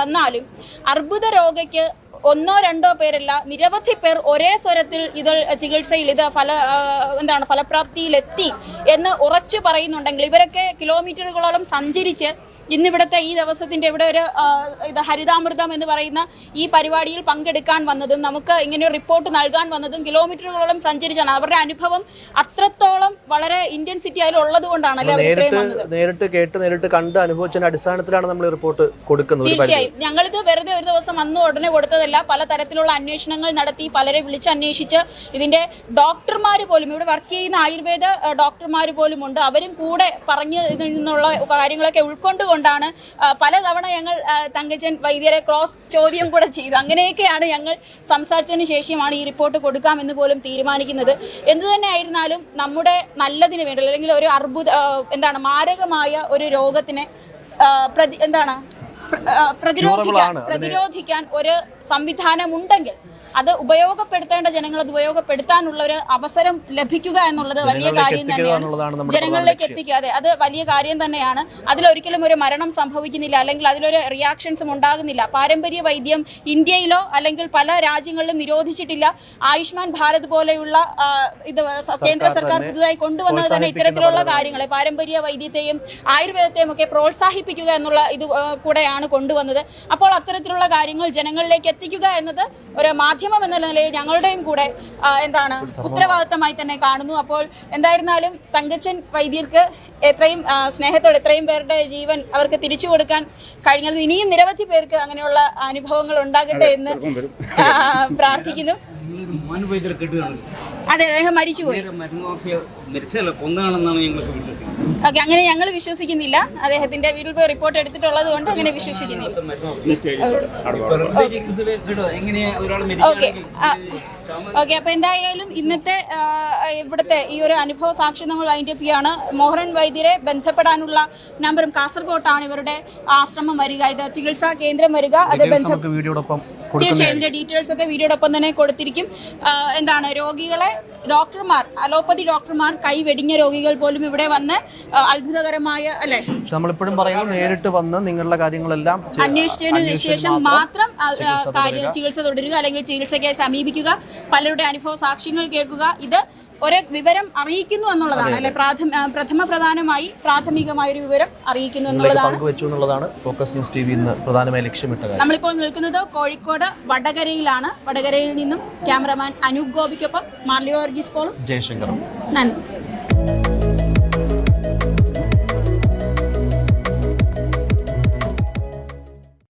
വന്നാലും അർബുദ രോഗയ്ക്ക് ഒന്നോ രണ്ടോ പേരല്ല നിരവധി പേർ ഒരേ സ്വരത്തിൽ ഇത് ചികിത്സയിൽ ഇത് ഫല എന്താണ് ഫലപ്രാപ്തിയിലെത്തി എന്ന് ഉറച്ചു പറയുന്നുണ്ടെങ്കിൽ ഇവരൊക്കെ കിലോമീറ്ററുകളോളം സഞ്ചരിച്ച് ഇന്നിവിടുത്തെ ഈ ദിവസത്തിന്റെ ഇവിടെ ഒരു ഇത് ഹരിതാമൃതം എന്ന് പറയുന്ന ഈ പരിപാടിയിൽ പങ്കെടുക്കാൻ വന്നതും നമുക്ക് ഇങ്ങനെ ഒരു റിപ്പോർട്ട് നൽകാൻ വന്നതും കിലോമീറ്ററുകളോളം സഞ്ചരിച്ചാണ്. അവരുടെ അനുഭവം അത്രത്തോളം വളരെ ഇന്റൻസിറ്റി അതിൽ ഉള്ളത് കൊണ്ടാണല്ലേ നേരിട്ട് കേട്ട് നേരിട്ട് കണ്ട് അനുഭവിച്ചതിന്റെ അടിസ്ഥാനത്തിലാണ് നമ്മൾ റിപ്പോർട്ട് കൊടുക്കുന്നത്. തീർച്ചയായും. ഞങ്ങളിത് വെറുതെ ഒരു ദിവസം വന്നു ഉടനെ കൊടുത്തതല്ല. പല തരത്തിലുള്ള അന്വേഷണങ്ങൾ നടത്തി പലരെ വിളിച്ച് അന്വേഷിച്ച് ഇതിന്റെ ഡോക്ടർമാർ പോലും ഇവിടെ വർക്ക് ചെയ്യുന്ന ആയുർവേദ ഡോക്ടർമാർ പോലും ഉണ്ട്. അവരും കൂടെ പറഞ്ഞു നിന്നുള്ള കാര്യങ്ങളൊക്കെ ഉൾക്കൊണ്ടുകൊണ്ടാണ് പലതവണ ഞങ്ങൾ തങ്കച്ചൻ വൈദ്യരെ ക്രോസ് ചോദ്യം കൂടെ ചെയ്തു. അങ്ങനെയൊക്കെയാണ് ഞങ്ങൾ സംസാരിച്ചതിന് ശേഷമാണ് ഈ റിപ്പോർട്ട് കൊടുക്കാമെന്ന് പോലും തീരുമാനിക്കുന്നത്. എന്തു തന്നെ ആയിരുന്നാലും നമ്മുടെ നല്ലതിന് വേണ്ടി അല്ലെങ്കിൽ ഒരു അർബുദ എന്താണ് മാരകമായ ഒരു രോഗത്തിനെ പ്രതി എന്താണ് പ്രതിരോധിക്കാൻ പ്രതിരോധിക്കാൻ ഒരു സംവിധാനം ഉണ്ടെങ്കിൽ അത് ഉപയോഗപ്പെടുത്തേണ്ട ജനങ്ങൾ അത് ഉപയോഗപ്പെടുത്താനുള്ള ഒരു അവസരം ലഭിക്കുക എന്നുള്ളത് വലിയ കാര്യം തന്നെയാണ്. ജനങ്ങളിലേക്ക് എത്തിക്കുക. അതെ അത് വലിയ കാര്യം തന്നെയാണ്. അതിലൊരിക്കലും ഒരു മരണം സംഭവിക്കുന്നില്ല അല്ലെങ്കിൽ അതിലൊരു റിയാക്ഷൻസും ഉണ്ടാകുന്നില്ല. പാരമ്പര്യ വൈദ്യം ഇന്ത്യയിലോ അല്ലെങ്കിൽ പല രാജ്യങ്ങളിലും നിരോധിച്ചിട്ടില്ല. ആയുഷ്മാൻ ഭാരത് പോലെയുള്ള ഇത് കേന്ദ്ര സർക്കാർ പുതുതായി കൊണ്ടുവന്നത് തന്നെ ഇത്തരത്തിലുള്ള കാര്യങ്ങളെ പാരമ്പര്യ വൈദ്യത്തെയും ആയുർവേദത്തെയും ഒക്കെ പ്രോത്സാഹിപ്പിക്കുക എന്നുള്ള ഇത് കൂടെയാണ് കൊണ്ടുവന്നത്. അപ്പോൾ അത്തരത്തിലുള്ള കാര്യങ്ങൾ ജനങ്ങളിലേക്ക് എത്തിക്കുക എന്നത് ഒരു മാധ്യമം എന്ന നിലയിൽ ഞങ്ങളുടെയും കൂടെ എന്താണ് ഉത്തരവാദിത്തമായി തന്നെ കാണുന്നു. അപ്പോൾ എന്തായിരുന്നാലും തങ്കച്ചൻ വൈദ്യർക്ക് എത്രയും സ്നേഹത്തോടെ എത്രയും പേരുടെ ജീവൻ അവർക്ക് തിരിച്ചു കൊടുക്കാൻ കഴിഞ്ഞത്. ഇനിയും നിരവധി പേർക്ക് അങ്ങനെയുള്ള അനുഭവങ്ങൾ ഉണ്ടാകട്ടെ എന്ന് പ്രാർത്ഥിക്കുന്നു. അതെ അദ്ദേഹം മരിച്ചുപോയി. ഞങ്ങൾക്ക് വിശ്വസിക്കുന്നത്. ഓക്കെ അങ്ങനെ ഞങ്ങൾ വിശ്വസിക്കുന്നില്ല. അദ്ദേഹത്തിന്റെ വീട്ടിൽ പോയി റിപ്പോർട്ട് എടുത്തിട്ടുള്ളത് കൊണ്ട് അങ്ങനെ വിശ്വസിക്കുന്നില്ല. ഓക്കെ. ഓക്കെ. അപ്പൊ എന്തായാലും ഇന്നത്തെ ഇവിടുത്തെ ഈ ഒരു അനുഭവ സാക്ഷ്യം നമ്മൾ അതിന്റെ പി ആണ്. മോഹൻ വൈദ്യരെ ബന്ധപ്പെടാനുള്ള നമ്പറും കാസർഗോട്ടാണ് ഇവരുടെ ആശ്രമം വരിക. ഇത് ചികിത്സാ കേന്ദ്രം വരിക. അത് ബന്ധ നമുക്ക് വീഡിയോടൊപ്പം തീർച്ചയായും ഇതിന്റെ ഡീറ്റെയിൽസ് ഒക്കെ വീഡിയോടൊപ്പം തന്നെ കൊടുത്തിരിക്കും. എന്താണ് രോഗികളെ ഡോക്ടർമാർ അലോപ്പതി ഡോക്ടർമാർ കൈ വെടിഞ്ഞ രോഗികൾ പോലും ഇവിടെ വന്ന് അത്ഭുതകരമായ അല്ലെ? നമ്മളിപ്പോഴും പറയുന്നു നേരിട്ട് വന്ന് നിങ്ങളുടെ കാര്യങ്ങളെല്ലാം അന്വേഷിച്ചതിന് ശേഷം മാത്രം കാര്യ. ചികിത്സ തുടരുക അല്ലെങ്കിൽ ചികിത്സയ്ക്കായി സമീപിക്കുക. പലരുടെ അനുഭവ സാക്ഷ്യങ്ങൾ കേൾക്കുക. ഇത് ഒരു വിവരം അറിയിക്കുന്നു എന്നുള്ളതാണ്. അല്ലെ? പ്രാഥമ പ്രധാനമായി പ്രാഥമികമായ ഒരു വിവരം അറിയിക്കുന്നു എന്നുള്ളതാണ്. ഫോക്കസ് ന്യൂസ് ടി വി ഇന്ന് പ്രധാനമായി ലക്ഷ്യമിട്ട കാര്യം. നമ്മളിപ്പോൾ നിൽക്കുന്നത് കോഴിക്കോട് വടകരയിലാണ്. വടകരയിൽ നിന്നും ക്യാമറമാൻ അനൂപ് ഗോപിക്കൊപ്പം മാർലിയോ വർഗീസ് പോളും. ജയശങ്കറും. നന്ദി.